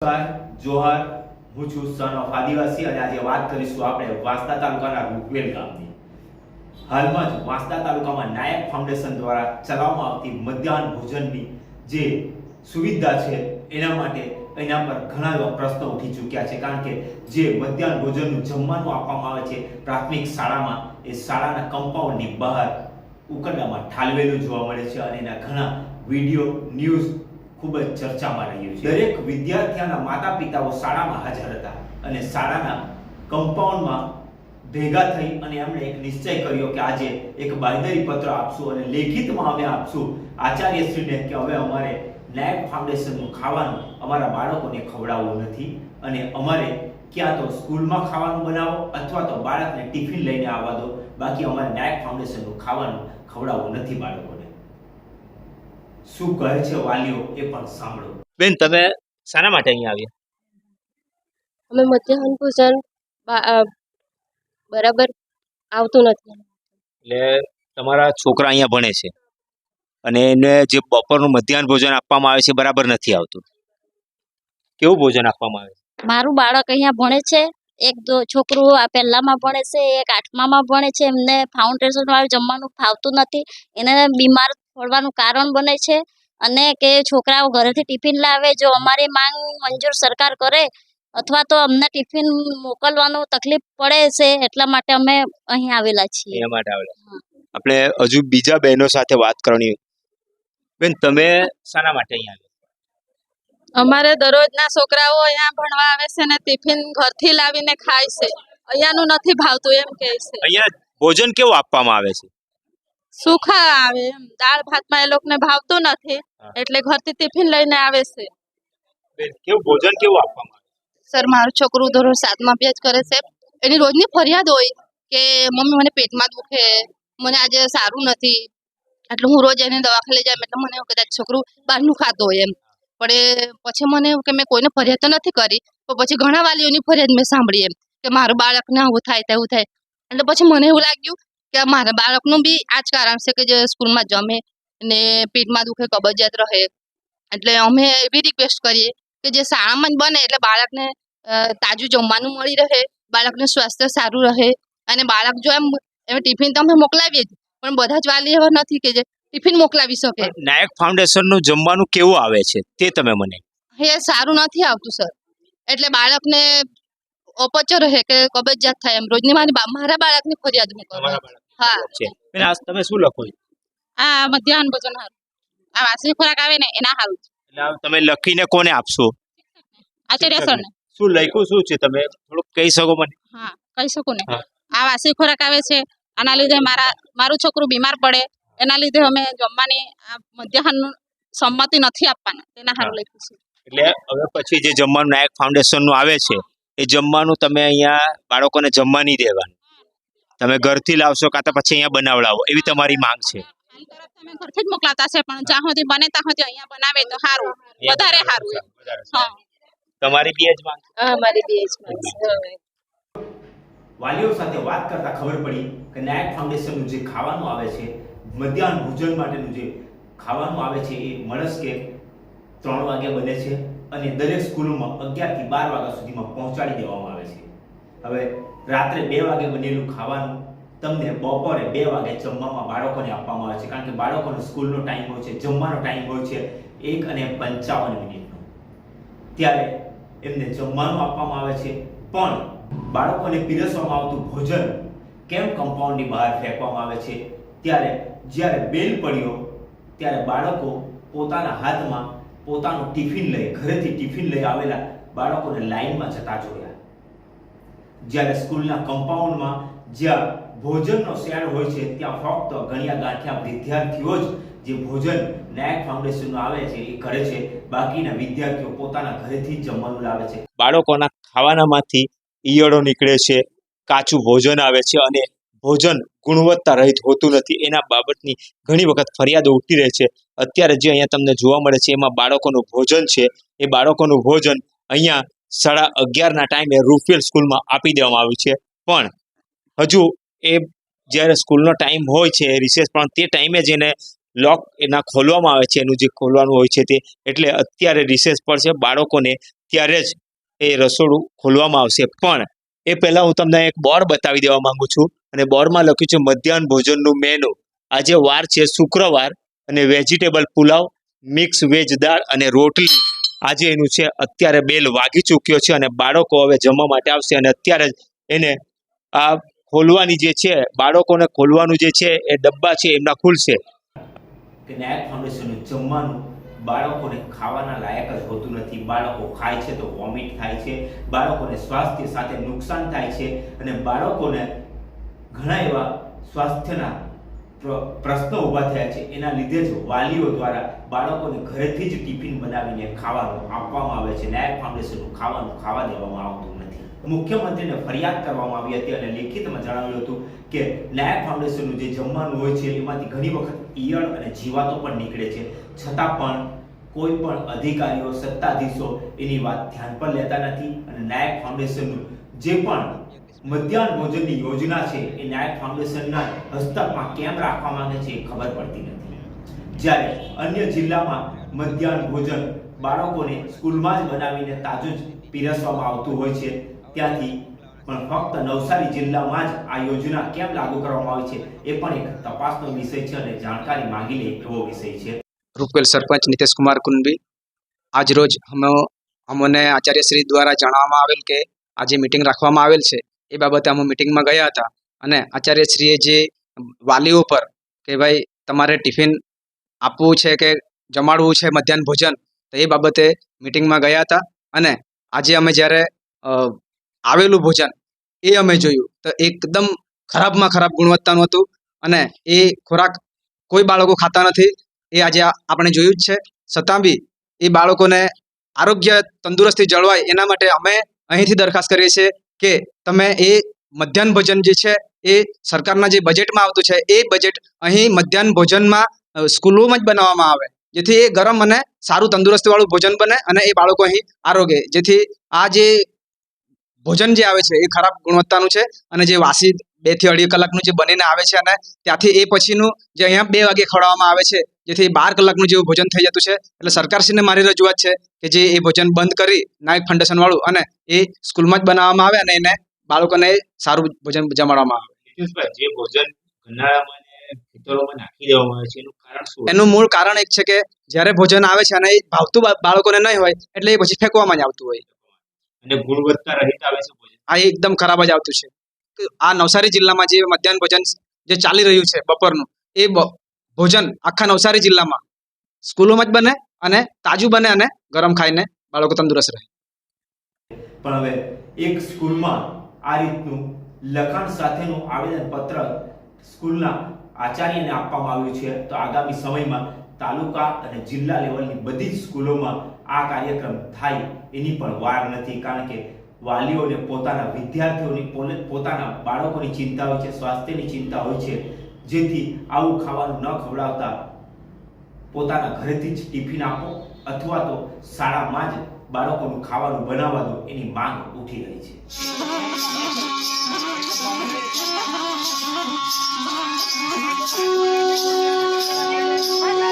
નમસ્કાર, જોહાર. હું છું સન ઓફ આદિવાસી અને આજે વાત કરીશું આપણે વાંસદા તાલુકાના રૂપવેલ ગામની. હાલમાં જ વાંસદા તાલુકામાં નાયક ફાઉન્ડેશન દ્વારા ચલાવવામાં આવતી મધ્યાહન ભોજનની જે સુવિધા છે, એના માટે એના પર ઘણા એવા પ્રશ્નો ઉઠી ચૂક્યા છે. કારણ કે જે મધ્યાહન ભોજનનું જમવાનું આપવામાં આવે છે, પ્રાથમિક શાળામાં એ શાળાના કમ્પાઉન્ડની બહાર ઉકરડામાં ઠાલવેલું જોવા મળે છે અને એના ઘણા વીડિયો, ન્યૂઝ ખૂબ જ ચર્ચામાં રહ્યું છે દરેક વિદ્યાર્થીઓના માતા પિતાઓ શાળામાં હાજર હતા અને શાળાના કમ્પાઉન્ડમાં ભેગા થઈ અને એમણે એક નિશ્ચય કર્યો કે આજે એક બાંયધરી પત્ર આપશું અને લેખિતમાં અમે આપશું. આચાર્યશ્રીને કે હવે અમારે નાયક ફાઉન્ડેશનનું ખાવાનું અમારા બાળકોને ખવડાવવું નથી અને અમારે ક્યાં તો સ્કૂલમાં ખાવાનું બનાવો અથવા તો બાળકને ટિફિન લઈને આવવા દો. બાકી અમારે નાયક ફાઉન્ડેશનનું ખાવાનું ખવડાવવું નથી બાળકોને. શું કહે છે વાલીઓ એ પણ સાંભળો. બેન તમે શાના માટે અહીંયા આવ્યા? અમે મધ્યાહન ભોજન બરાબર આવતું નથી. એટલે તમારા છોકરા અહીંયા ભણે છે અને એને જે બપોરનું મધ્યાહન ભોજન આપવામાં આવે છે બરાબર નથી આવતું. કેવું ભોજન આપવામાં આવે છે? મારું બાળક અહીંયા ભણે છે એક દો છોકરું આ પહેલામાં ભણે છે એક આઠમામાં ભણે છે એમને ફાઉન્ડેશન વાળું જમવાનું ફાવતું નથી એને બીમાર પડવાનું કારણ બને છે અને કે છોકરાઓ ઘરેથી ટિફિન લાવે જો અમારી માંગ મંજૂર સરકાર કરે અથવા તો અમને ટિફિન મોકલવાનું તકલીફ પડે છે એટલા માટે અમે અહીં આવેલા છીએ. એના માટે આવેલા આપણે હજુ બીજા બહેનો સાથે વાત કરવાની. બેન તમે શાના માટે અહીંયા આવ્યા? અમારે દરરોજના છોકરાઓ અહીંયા ભણવા આવે છે ને ટિફિન ઘરથી લાવીને ખાય છે. અહીંયાનું નથી ભાવતું એમ કહે છે. અહીંયા ભોજન કેવું આપવામાં આવે છે? સુખા આવે એમ. દાળ ભાતમાં એ લોકોને ભાવતું નથી હા. એટલે ઘરથી ટિફિન લઈને આવે છે. કેવું ભોજન કેવું આપવામાં સર મારું છોકરું ધોરણ સાતમાં અભ્યાસ કરે છે. એની રોજની ફરિયાદ હોય કે મમ્મી મને પેટમાં દુખે મને આજે સારું નથી. એટલે હું રોજ એને દવાખાને લઈ જાય એટલે મને કદાચ છોકરું બહારનું ખાતો હોય એમ. પણ એ પછી મને એવું કે મેં કોઈને ફરિયાદ તો નથી કરી પણ પછી ઘણા વાલીઓની ફરિયાદ મેં સાંભળી એમ કે મારું બાળકને આવું થાય તેવું થાય. એટલે પછી મને એવું લાગ્યું કે મારા બાળકનું બી આ જ કારણ છે કે જે સ્કૂલમાં જમે ને પેટમાં દુખે કબજિયાત રહે. એટલે અમે એવી રિક્વેસ્ટ કરીએ કે જે શાળામાં જ બને એટલે બાળકને તાજું જમવાનું મળી રહે બાળકનું સ્વાસ્થ્ય સારું રહે અને બાળક જો એમ એમ ટિફિન તો અમે મોકલાવીએ જ પણ બધા જ વાલી એવા નથી કે જે ટિફિન મોકલાવી શકે. નાયક ફાઉન્ડેશનનું જમવાનું કેવું આવે છે તે તમે મને એ સારું નથી આવતું સર. એટલે બાળકને અપચો રહે કે કબજિયાત થાય એમ. રોજની મારી મારા બાળકની ફરિયાદ કરું. હા. બેન તમે શું લખો છો? આ મધ્યાહન ભોજન હારું. આ વાસી ખોરાક આવે ને એના સારું એટલે તમે લખીને કોને આપશો? આચાર્ય સર ને શું લખ્યું? શું છે તમે? થોડુંક કહી શકો મને? હા કહી શકું ને. આ વાસી ખોરાક આવે છે. આના લીધે મારા મારું છોકરું બીમાર પડે. એના લીધે અમે જમવાની મધ્યાહનનું સંમતિ નથી આપવાના. તેના હારું લખ્યું છે. એટલે હવે પછી જે જમવાનું નાયક ફાઉન્ડેશનનું આવે છે એ જમવાનું તમે અહીંયા બાળકોને જમવા નહીં દેવાનું. તમે ઘરથી લાવશો કાં તો પછી અહીંયા બનાવડાવો એવી તમારી માંગ છે. તમે ઘરથી જ મોકલાતા છે પણ જ્યાં સુધી બને ત્યાં સુધી અહીંયા બનાવે તો સારું. વધારે સારું હા. તમારી બી જ માંગ હા મારી બે જ માંગ વાલીઓ સાથે વાત કરતા ખબર પડી કે નાયક ફાઉન્ડેશનનું જે ખાવાનું આવે છે મધ્યાહન ભોજન માટેનું જે ખાવાનું આવે છે એ મળસ્કે ત્રણ વાગે બને છે? અને દરેક સ્કૂલોમાં અગિયારથી બાર વાગ્યા સુધીમાં પહોંચાડી દેવામાં આવે છે. હવે રાત્રે બે વાગે બનેલું ખાવાનું તમને બપોરે બે વાગે જમવામાં બાળકોને આપવામાં આવે છે, કારણ કે બાળકોનો સ્કૂલનો ટાઈમ હોય છે, જમવાનો ટાઈમ હોય છે, એક અને પંચાવન મિનિટનો. ત્યારે એમને જમવાનું આપવામાં આવે છે, પણ બાળકોને પીરસવામાં આવતું ભોજન કેમ કમ્પાઉન્ડની બહાર ફેંકવામાં આવે છે? ત્યારે જ્યારે બેલ પડ્યો, ત્યારે બાળકો પોતાના હાથમાં પોતાનું ટિફિન લઈ, ઘરેથી ટિફિન લઈ આવેલા બાળકોને લાઈનમાં જતા જોયા. જ્યારે સ્કૂલના કમ્પાઉન્ડમાં જ્યાં ભોજનનો શેડ હોય છે, ત્યાં ફક્ત ગણ્યા ગાંઠ્યા વિદ્યાર્થીઓ જ જે ભોજન નાયક ફાઉન્ડેશનનું આવે છે, એ કરે છે. બાકીના વિદ્યાર્થીઓ પોતાના ઘરેથી જમવાનું લાવે છે. બાળકોના ખાવાનામાંથી ઈયળો નીકળે છે, કાચું ભોજન આવે છે અને ભોજન ગુણવત્તા રહિત હોતું નથી. એના બાબતની ઘણી વખત ફરિયાદો ઉઠી રહે છે. અત્યારે જે અહીંયા તમને જોવા મળે છે, એમાં બાળકોનું ભોજન છે. એ બાળકોનું ભોજન અહીંયા સાડા અગિયારના ટાઈમે રૂફેલ સ્કૂલમાં આપી દેવામાં આવ્યું છે. પણ હજુ એ જ્યારે સ્કૂલનો ટાઈમ હોય છે, રિસેસ, પણ તે ટાઈમે જ એને લોક એના ખોલવામાં આવે છે. એનું જે ખોલવાનું હોય છે તે. એટલે અત્યારે રિસેસ પર છે બાળકોને ત્યારે જ એ રસોડું ખોલવામાં આવશે. પણ એ પહેલાં હું તમને એક બોર્ડ બતાવી દેવા માંગુ છું. અને બોર્ડમાં લખ્યું છે, મધ્યાહન ભોજનનું મેનુ આજે વાર છે શુક્રવાર અને વેજીટેબલ પુલાવ મિક્સ વેજ દાળ અને રોટલી. આજે એનું છે, અત્યારે બેલ વાગી ચૂક્યો છે અને બાળકો હવે જમવા માટે આવશે અને અત્યારે જ એને આ ખોલવાની જે છે, બાળકોને ખોલવાનું જે છે, એ ડબ્બા છે, એમના ખુલશે. જમવાનું બાળકોને ખાવાના લાયક જ હોતું નથી. બાળકો ખાય છે તો વોમિટ થાય છે. બાળકોને સ્વાસ્થ્ય સાથે નુકસાન થાય છે અને બાળકોને ઘણા એવા સ્વાસ્થ્યના પ્ર- પ્રશ્નો ઊભા થયા છે. એના લીધે જ વાલીઓ દ્વારા બાળકોને ઘરેથી જ ટિફિન બનાવીને ખાવાનું આપવામાં આવે છે. નાયક ફાઉન્ડેશનનું ખાવાનું ખાવા દેવામાં આવતું નથી. મુખ્યમંત્રીને ફરિયાદ કરવામાં આવી હતી અને લેખિતમાં જણાવ્યું હતું કે નાયક ફાઉન્ડેશનનું જે જમવાનું હોય છે, એમાંથી ઘણી વખત ઈયળ અને જીવાતો પણ નીકળે છે. છતાં પણ કોઈ પણ અધિકારીઓ, સત્તાધીશો એની વાત ધ્યાન પર લેતા નથી અને નાયક ફાઉન્ડેશનનું જે પણ મધ્યાહન ભોજનની યોજના છે એ નાયક ફાઉન્ડેશનના હસ્તકમાં કેમ રાખવા માંગે છે એ ખબર પડતી નથી. જ્યારે અન્ય જિલ્લામાં મધ્યાહન ભોજન બાળકોને સ્કૂલમાં જ બનાવીને તાજું જ પીરસવામાં આવતું હોય છે, ત્યાંથી પણ ફક્ત નવસારી જિલ્લામાં જ આ યોજના કેમ લાગુ કરવામાં આવી છે એ પણ એક તપાસનો વિષય છે અને જાણકારી માંગી લે એવો વિષય છે. રૂપવેલ સરપંચ નીતિશ કુમાર કુંડબી આજ રોજ અમે અમને આચાર્યશ્રી દ્વારા જણાવવામાં આવેલ કે આજે મિટિંગ રાખવામાં આવેલ છે એ બાબતે અમે મિટિંગમાં ગયા હતા અને આચાર્યશ્રીએ જે વાલીઓ પર કે ભાઈ તમારે ટિફિન આપવું છે કે જમાડવું છે મધ્યાહન ભોજન તો એ બાબતે મિટિંગમાં ગયા હતા અને આજે અમે જ્યારે આવેલું ભોજન એ અમે જોયું તો એકદમ ખરાબમાં ખરાબ ગુણવત્તાનું હતું અને એ ખોરાક કોઈ બાળકો ખાતા નથી એ આજે આપણે જોયું જ છે. છતાં બી એ બાળકોને આરોગ્ય તંદુરસ્તી જળવાય એના માટે અમે અહીંથી દરખાસ્ત કરીએ છીએ કે તમે એ મધ્યાહન ભોજન જે છે એ સરકારના જે બજેટમાં આવતું છે એ બજેટ અહીં મધ્યાહન ભોજનમાં સ્કૂલોમાં જ બનાવવામાં આવે. જેથી એ ગરમ અને સારું તંદુરસ્તીવાળું ભોજન બને અને એ બાળકો અહીં આરોગે. જેથી આ જે ભોજન જે આવે છે એ ખરાબ ગુણવત્તાનું છે અને જે વાસી બેથી અઢી કલાકનું જે બનીને આવે છે અને ત્યાંથી એ પછીનું જે અહીંયા બે વાગે ખવડાવવામાં આવે છે જેથી બાર કલાકનું જેવું ભોજન થઈ જતું છે. એટલે સરકારશ્રીને મારી રજૂઆત છે કે જે એ ભોજન બંધ કરી નાયક ફાઉન્ડેશન વાળું અને એ સ્કૂલમાં જ બનાવવામાં આવે અને એને બાળકોને સારું ભોજન જમાડવામાં આવે. જે ભોજન એનું મૂળ કારણ એક છે કે જ્યારે ભોજન આવે છે અને એ ભાવતું બાળકોને નહીં હોય એટલે એ પછી ફેંકવામાં જ આવતું હોય. અને ગુણવત્તા રહિત આવે છે ભોજન? આ એકદમ ખરાબ જ આવતું છે. આ નવસારી જિલ્લામાં જે મધ્યાહન ભોજન જે ચાલી રહ્યું છે બપોરનું એ ભોજન આખા નવસારી જિલ્લામાં. સ્કૂલોમાં જ બને અને તાજું બને અને ગરમ ખાઈને બાળકો તંદુરસ્ત રહે. પણ હવે એક સ્કૂલમાં આ રીતનું લખાણ સાથેનું આવેદનપત્ર સ્કૂલના આચાર્યને આપવામાં આવ્યું છે. તો આગામી સમયમાં તાલુકા અને જિલ્લા લેવલની બધી જ સ્કૂલોમાં આ કાર્યક્રમ થાય એની પણ વાર નથી. કારણ કે વાલીઓને પોતાના વિદ્યાર્થીઓની પોતાના બાળકોની ચિંતા હોય છે, સ્વાસ્થ્યની ચિંતા હોય છે. જેથી આવું ખાવાનું ન ખવડાવતા પોતાના ઘરેથી જ ટિફિન આપો અથવા તો શાળામાં જ બાળકોનું ખાવાનું બનાવવા દો એની માંગ ઉઠી રહી છે Thank you.